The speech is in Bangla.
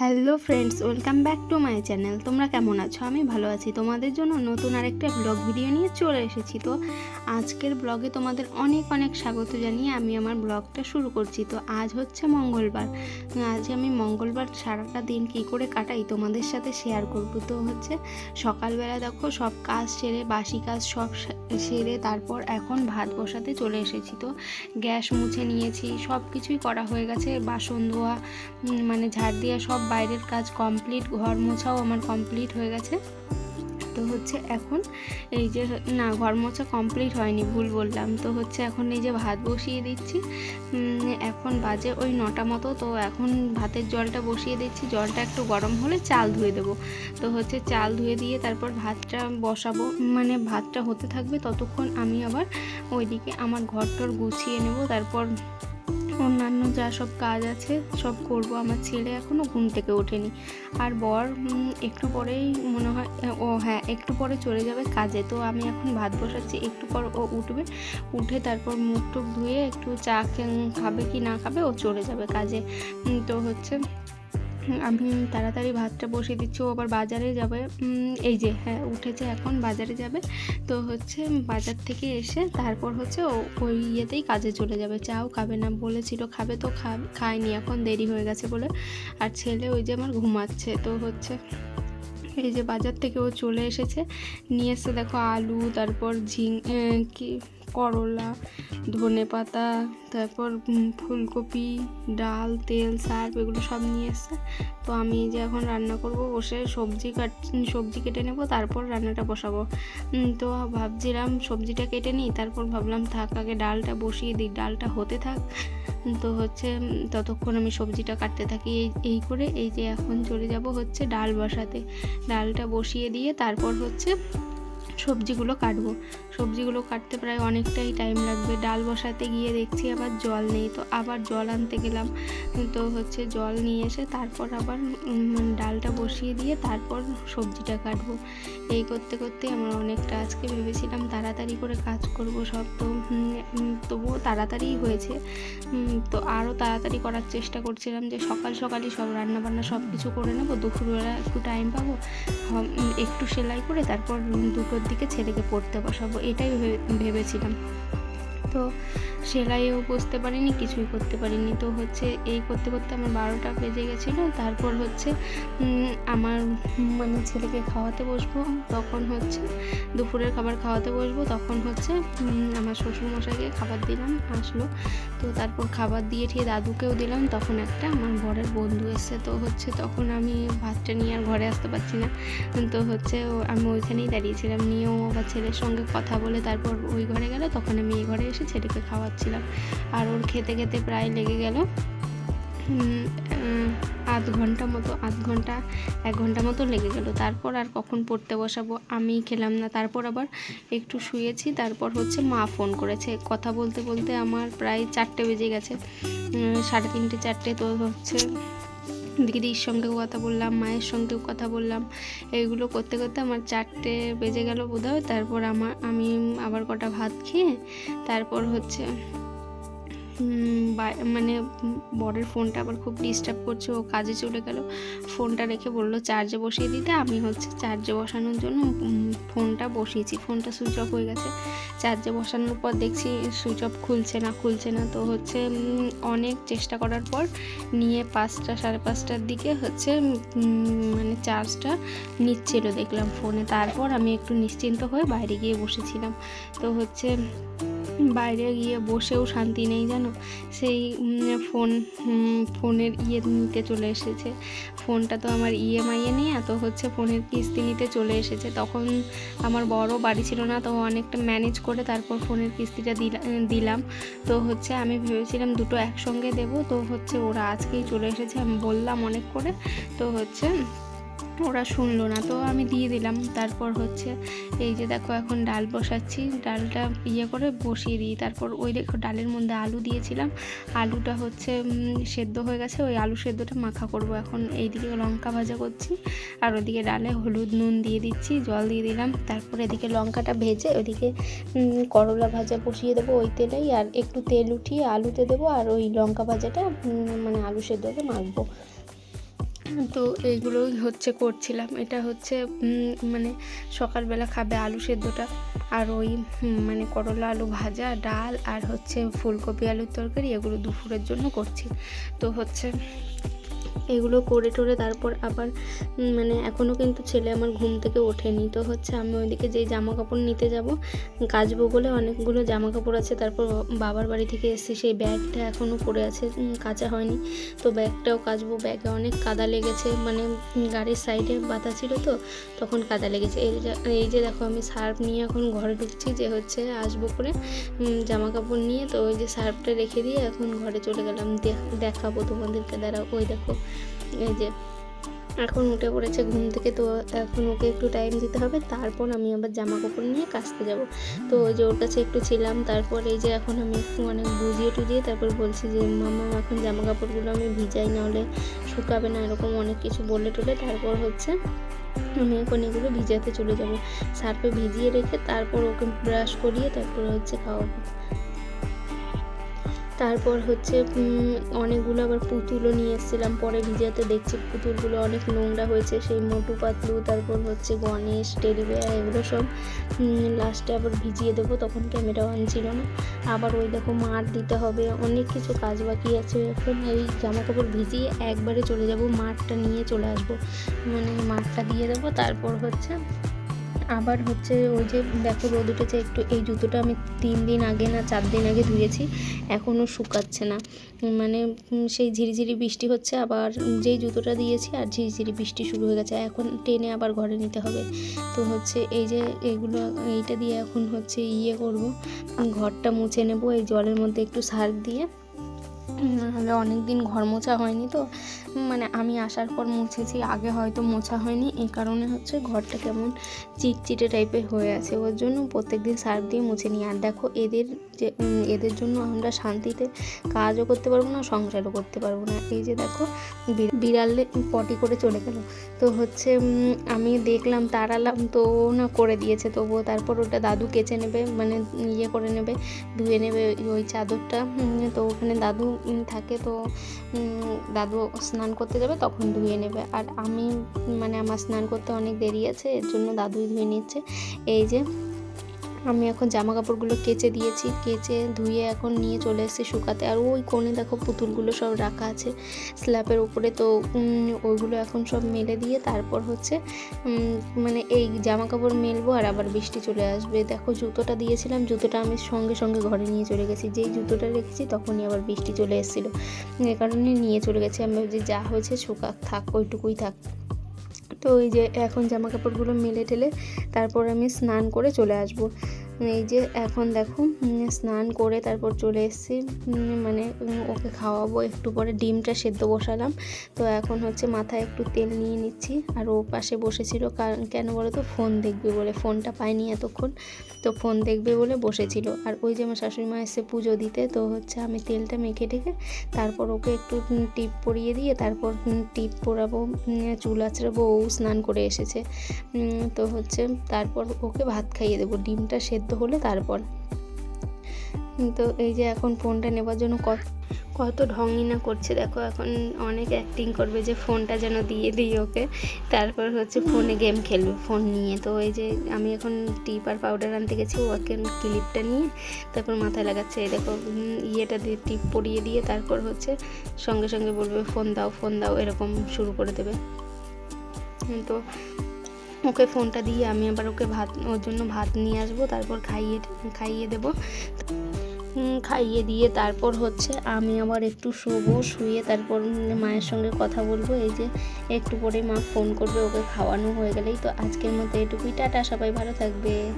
Hello friends welcome back to my channel তোমরা কেমন আছো? আমি ভালো আছি। তোমাদের জন্য নতুন আরেকটা ব্লগ ভিডিও নিয়ে চলে এসেছি। তো আজকের ব্লগে তোমাদের অনেক অনেক স্বাগত জানিয়ে আমি আমার ব্লগটা শুরু করছি। তো আজ হচ্ছে মঙ্গলবার। আজ আমি মঙ্গলবার সারাটা দিন কী করে কাটাই তোমাদের সাথে শেয়ার করব। তো হচ্ছে সকালবেলা দেখো সব কাজ সেরে, বাসি কাজ সব সেরে তারপর এখন ভাত বসাতে চলে এসেছি। তো গ্যাস মুছে নিয়েছি সব কিছুই করা হয়ে গেছে। বাসন ধোয়া মানে ঝাড় দেওয়া সব বাইরের কাজ কমপ্লিট ঘর মোছাও আমার কমপ্লিট হয়ে গেছে। তো হচ্ছে এখন এই যে, না, ঘর মোছা কমপ্লিট হয়নি, ভুল বললাম। তো হচ্ছে এখন এই যে ভাত বসিয়ে দিচ্ছি। এখন বাজে ওই নটা মতো, তো এখন ভাতের জলটা বসিয়ে দিচ্ছি। জলটা একটু গরম হলে চাল ধুয়ে দেবো। তো হচ্ছে চাল ধুয়ে দিয়ে তারপর ভাতটা বসাবো। মানে ভাতটা হতে থাকবে ততক্ষণ আমি আবার ওইদিকে আমার ঘরটর গুছিয়ে নেব। তারপর অন্যান্য যা সব কাজ আছে, সব করব। আমার ছেলে এখনও ঘুম থেকে ওঠেনি। আর বর একটু পরেই মনে হয়, ও হ্যাঁ একটু পরে চলে যাবে কাজে। তো আমি এখন ভাত বসাচ্ছি, একটু পর ও উঠবে। উঠে তারপর মুখ টুক ধুয়ে একটু চা খাবে কি না খাবে, ও চলে যাবে কাজে। তো হচ্ছে আমি তাড়াতাড়ি ভাতটা বসিয়ে দিচ্ছি, ও আবার বাজারে যাবে। এই যে হ্যাঁ উঠেছে এখন, বাজারে যাবে। তো হচ্ছে বাজার থেকে এসে তারপর হচ্ছে ও, ওই ইয়েতেই কাজে চলে যাবে। চাও খাবে না, বলেছিল খাবে তো খায়নি, এখন দেরি হয়ে গেছে বলে। আর ছেলে ওই যে আমার ঘুমাচ্ছে, তো হচ্ছে এই যে বাজার থেকে ও চলে এসেছে। নিয়ে এসে দেখো আলু, তারপর ঝিং কি করলা, ধনে পাতা, তারপর ফুলকপি, ডাল, তেল সার্ফ এগুলো সব নিয়ে এসছে। তো আমি যে এখন রান্না করব, বসে সবজি কাট সবজি কেটে নেব, তারপর রান্নাটা বসাবো। তো ভাবছিলাম সবজিটা কেটে নিই, তারপর ভাবলাম থাক, আগে ডালটা বসিয়ে দিই, ডালটা হতে থাক। তো হচ্ছে ততক্ষণ আমি সবজিটা কাটতে থাকি, এই এই করে, এই যে এখন চলে যাব হচ্ছে ডাল বসাতে। ডালটা বসিয়ে দিয়ে তারপর হচ্ছে সবজিগুলো কাটবো। সবজিগুলো কাটতে প্রায় অনেকটাই টাইম লাগবে। ডাল বসাতে গিয়ে দেখছি আবার জল নেই। তো আবার জল আনতে গেলাম। তো হচ্ছে জল নিয়ে এসে তারপর আবার মানে ডালটা বসিয়ে দিয়ে তারপর সবজিটা কাটবো। এই করতে করতে আমার অনেকটা আজকে ভেবেছিলাম তাড়াতাড়ি করে কাজ করব সব। তো তবুও তাড়াতাড়িই হয়েছে। তো আরও তাড়াতাড়ি করার চেষ্টা করছিলাম যে সকাল সকালই সব রান্না বান্না সব কিছু করে নেব। দুপুরবেলা একটু টাইম পাবো। একটু সেলাই করে তারপর দুটোর দিকে ছেলেকে পড়তে বসাবো এটাই ভেবে- ভেবেছিলাম। তো সেলাইও বসতে পারিনি, কিছুই করতে পারিনি। তো হচ্ছে এই করতে করতে আমার বারোটা বেজে গেছিল, তারপর হচ্ছে আমার মানে ছেলেকে খাওয়াতে বসবো, তখন হচ্ছে দুপুরের খাবার খাওয়াতে বসবো, তখন হচ্ছে আমার শ্বশুরমশাইকে খাবার দিলাম, আসলো। তো তারপর খাবার দিয়ে ঠিক দাদুকেও দিলাম, তখন একটা আমার বরের বন্ধু এসছে, তো হচ্ছে তখন আমি ভাতটা নিয়ে আর ঘরে আসতে পারছি না। তো হচ্ছে আমি ওইখানেই দাঁড়িয়েছিলাম নিয়েও আবার ছেলের সঙ্গে কথা বলে তারপর ওই ঘরে গেল, তখন আমি এই ঘরে এসে ছেলেকে খাওয়াচ্ছিলাম আর ওর খেতে খেতে প্রায় লেগে গেল আধ ঘণ্টা মতো, আধ ঘণ্টা, এক ঘণ্টা মতো লেগে গেল। তারপর আর কখন পড়তে বসাবো আমি খেলাম না। তারপর আবার একটু শুয়েছি, তারপর হচ্ছে মা ফোন করেছে। কথা বলতে বলতে আমার প্রায় চারটে বেজে গেছে সাড়ে তিনটে, চারটে। তো হচ্ছে দিদির সঙ্গেও কথা বললাম, মায়ের সঙ্গেও কথা বললাম। এইগুলো করতে করতে আমার চারটে বেজে গেল বোধহয়। তারপর আমার আমি আবার কটা ভাত খেয়ে তারপর হচ্ছে মানে বরের ফোনটা আবার খুব ডিস্টার্ব করছে, ও কাজে চলে গেল। ফোনটা রেখে বলল চার্জে বসিয়ে দিতে, আমি হচ্ছে চার্জে বসানোর জন্য ফোনটা বসিয়েছি। ফোনটা সুইচ অফ হয়ে গেছে। চার্জে বসানোর পর দেখছি সুইচ অফ খুলছে না খুলছে না। তো হচ্ছে অনেক চেষ্টা করার পর নিয়ে পাঁচটা, সাড়ে পাঁচটার দিকে হচ্ছে মানে চার্জটা নিচ্ছিল দেখলাম ফোনে। তারপর আমি একটু নিশ্চিন্ত হয়ে বাইরে গিয়ে বসেছিলাম। তো হচ্ছে বাইরে গিয়ে বসেও শান্তি নেই জানো? সেই ফোন ফোনের ইয়ে নিতে চলে এসেছে। ফোনটা তো আমার ইএমআই এ নিয়ে তো হচ্ছে ফোনের কিস্তি নিতে চলে এসেছে। তখন আমার বড় বাড়ি ছিল না, তো অনেকটা ম্যানেজ করে তারপর ফোনের কিস্তিটা দিলা- দিলাম। তো হচ্ছে আমি ভেবেছিলাম দুটো একসঙ্গে দেব। তো হচ্ছে ওরা আজকেই চলে এসেছে, আমি বললাম অনেক করে। তো হচ্ছে ওরা শুনলো না। তো আমি দিয়ে দিলাম। তারপর হচ্ছে এই যে দেখো এখন ডাল বসাচ্ছি। ডালটা ইয়ে করে বসিয়ে দিই। তারপর ওই দেখো ডালের মধ্যে আলু দিয়েছিলাম। আলুটা হচ্ছে সেদ্ধ হয়ে গেছে। ওই আলু সেদ্ধটা মাখা করব এখন। এইদিকে লঙ্কা ভাজা করছি। আর ওদিকে ডালে হলুদ, নুন দিয়ে দিচ্ছি, জল দিয়ে দিলাম। তারপর এদিকে লঙ্কাটা ভেজে ওদিকে করলা ভাজা বসিয়ে দেবো ওই তেলেই। আর একটু তেল উঠিয়ে আলুতে দেবো। আর ওই লঙ্কা ভাজাটা মানে আলু সেদ্ধতে মাখবো। তো এইগুলোই হচ্ছে করছিলাম। এটা হচ্ছে মানে সকালবেলা খাবে আলু সেদ্ধটা আর ওই মানে করলা আলু ভাজা, ডাল আর হচ্ছে ফুলকপি আলুর তরকারি এগুলো দুপুরের জন্য করছি। তো হচ্ছে এগুলো করে টোরে তারপর আবার মানে এখনও কিন্তু ছেলে আমার ঘুম থেকে ওঠেনি। তো হচ্ছে আমি ওইদিকে যেই জামা কাপড় নিতে যাব কাচবো বলে অনেকগুলো জামা কাপড় আছে, তারপর বাবার বাড়ি থেকে এসেছি, সেই ব্যাগটা এখনও পড়ে আছে কাচা হয়নি। তো ব্যাগটাও কাচবো, ব্যাগে অনেক কাদা লেগেছে মানে গাড়ির সাইডে বাতা ছিল তো, তখন কাদা লেগেছে। এই যে দেখো আমি সার্ফ নিয়ে এখন ঘরে ঢুকছি, যে হচ্ছে আসব করে জামা কাপড় নিয়ে, তো ওই যে সার্ফটা রেখে দিয়ে এখন ঘরে চলে গেলাম, দেখ- দেখাবো তোমাদেরকে, দাঁড়াও, ওই দেখো। এই যে, এখন উঠে পড়েছে ঘুম থেকে, তো এখন ওকে একটু টাইম দিতে হবে, তারপর আমি আবার জামা কাপড় নিয়ে কাচতে যাব। তো ওই যে ওর কাছে একটু ছিলাম, তারপর এই যে এখন আমি একটু অনেক বুঝিয়ে টুজিয়ে তারপর বলছি যে মামা এখন জামা কাপড়গুলো আমি ভিজাই না হলে শুকাবে না, এরকম অনেক কিছু বলে টলে। তারপর হচ্ছে আমি এখন এগুলো ভিজাতে চলে যাব। সার্ফে ভিজিয়ে রেখে তারপর ওকে ব্রাশ করিয়ে তারপর হচ্ছে খাওয়াবো। তারপর হচ্ছে অনেকগুলো আবার পুতুলও নিয়ে এসেছিলাম। পরে ভিজাতে দেখছি পুতুলগুলো অনেক নোংরা হয়েছে। সেই মোটু পাতলু, তারপর হচ্ছে গণেশ, টেডি বেয়ার এগুলো সব লাস্টে আবার ভিজিয়ে দেবো, তখন ক্যামেরা অন ছিল না। আবার ওই দেখো মাঠ দিতে হবে, অনেক কিছু কাজ বাকি আছে। এখন এই জামা কাপড় ভিজিয়ে একবারে চলে যাব মাঠটা নিয়ে চলে আসব। মানে মাঠটা দিয়ে দেবো, তারপর হচ্ছে আবার হচ্ছে ওই যে দেখো রোদ উঠেছে, একটু এই জুতোটা আমি তিন দিন আগে না চার দিন আগে ধুয়েছি এখনও শুকাচ্ছে না। মানে সেই ঝিরিঝিরি বৃষ্টি হচ্ছে, আবার যেই জুতোটা দিয়েছি আর ঝিরিঝিরি বৃষ্টি শুরু হয়ে গেছে, এখন টেনে আবার ঘরে নিতে হবে। তো হচ্ছে এই যে এইগুলো এইটা দিয়ে এখন হচ্ছে ইয়ে করব, ঘরটা মুছে নেব, এই জলের মধ্যে একটু সার্ফ দিয়ে নাহলে অনেক দিন ঘর মোছা হয়নি তো। মানে আমি আসার পর মুছেছি, আগে হয়তো মোছা হয়নি। এই কারণে হচ্ছে ঘরটা কেমন চিটচিটে টাইপের হয়ে আছে। ওর জন্য প্রত্যেক দিন সার্ফ দিয়ে মুছে নিই। আর দেখো, এদের যে এদের জন্য আমরা শান্তিতে কাজও করতে পারব না, সংসারও করতে পারব না। এই যে দেখো বিড়ালে পটি করে চলে গেল। তো হচ্ছে আমি দেখলাম তাড়ালাম তো না করে দিয়েছে, তবুও তারপর ওটা দাদু কেচে নেবে মানে ইয়ে করে নেবে, ধুয়ে নেবে ওই চাদরটা তো ওখানে দাদু থাকে তো দাদু স্নান করতে যাবে, তখন ধুয়ে নেবে। আর আমি মানে আমার স্নান করতে অনেক দেরি আছে, এর জন্য দাদুই ধুয়ে নিচ্ছে। এই যে আমি এখন জামা কাপড়গুলো কেচে দিয়েছি, কেচে ধুয়ে এখন নিয়ে চলে এসেছি শুকাতে। আর ওই কোণে দেখো পুতুলগুলো সব রাখা আছে স্ল্যাপের উপরে। তো ওইগুলো এখন সব মেলে দিয়ে তারপর হচ্ছে মানে এই জামা কাপড় মেলবো আর আবার বৃষ্টি চলে আসবে। দেখো জুতোটা দিয়েছিলাম, জুতোটা আমি সঙ্গে সঙ্গে ঘরে নিয়ে চলে গেছি। যেই জুতোটা রেখেছি তখনই আবার বৃষ্টি চলে এসেছিল। এ কারণে নিয়ে চলে গেছি। আমি ভাবছি যা হয়েছে শুকাক, থাক, ওইটুকুই থাক। তো ওই যে এখন জামা কাপড়গুলো মেলে ঠেলে তারপর আমি স্নান করে চলে আসব। এই যে এখন দেখো স্নান করে তারপর চলে এসেছি মানে ওকে খাওয়াবো, একটু পরে ডিমটা সেদ্ধ বসালাম। তো এখন হচ্ছে মাথায় একটু তেল নিয়ে নিচ্ছি, আর ও পাশে বসেছিল, কারণ কেন বলো তো ফোন দেখবে বলে, ফোনটা পাইনি এতক্ষণ। তো ফোন দেখবে বলে বসেছিল। আর ওই যে আমার শাশুড়ি মা এসে পুজো দিতে, তো হচ্ছে আমি তেলটা মেখে টেখে তারপর ওকে একটু টিপ পরিয়ে দিয়ে তারপর টিপ পরাবো চুল আঁচড়াবো ও স্নান করে এসেছে। তো হচ্ছে তারপর ওকে ভাত খাইয়ে দেবো, ডিমটা সেদ্ধ হলে তারপর। তো এই যে এখন ফোনটা নেবার জন্য কত কত ঢঙই না করছে। দেখো এখন অনেক অ্যাক্টিং করবে যে ফোনটা যেন দিয়ে দিই ওকে। তারপর হচ্ছে ফোনে গেম খেলবে, ফোন নিয়ে। তো এই যে আমি এখন টিপ আর পাউডার আনতে গেছি, ও এখন ক্লিপটা নিয়ে তারপর মাথায় লাগাচ্ছে। দেখো ইয়েটা দিয়ে টিপ পরিয়ে দিয়ে তারপর হচ্ছে সঙ্গে সঙ্গে বলবে, ফোন দাও ফোন দাও। এরকম শুরু করে দেবে। তো ওকে ফোনটা দিয়ে আমি আবার ওকে ভাত, ওর জন্য ভাত নিয়ে আসব, তারপর খাইয়ে খাইয়ে দেবো। খাইয়ে দিয়ে তারপর হচ্ছে আমি আবার একটু শোবো, শুয়ে তারপর মায়ের সঙ্গে কথা বলব। এই যে একটু পরে মা ফোন করবে, ওকে খাওয়ানো হয়ে গেলেই। তো আজকের মতো এটুকুই। টাটা, সবাই ভালো থাকবে।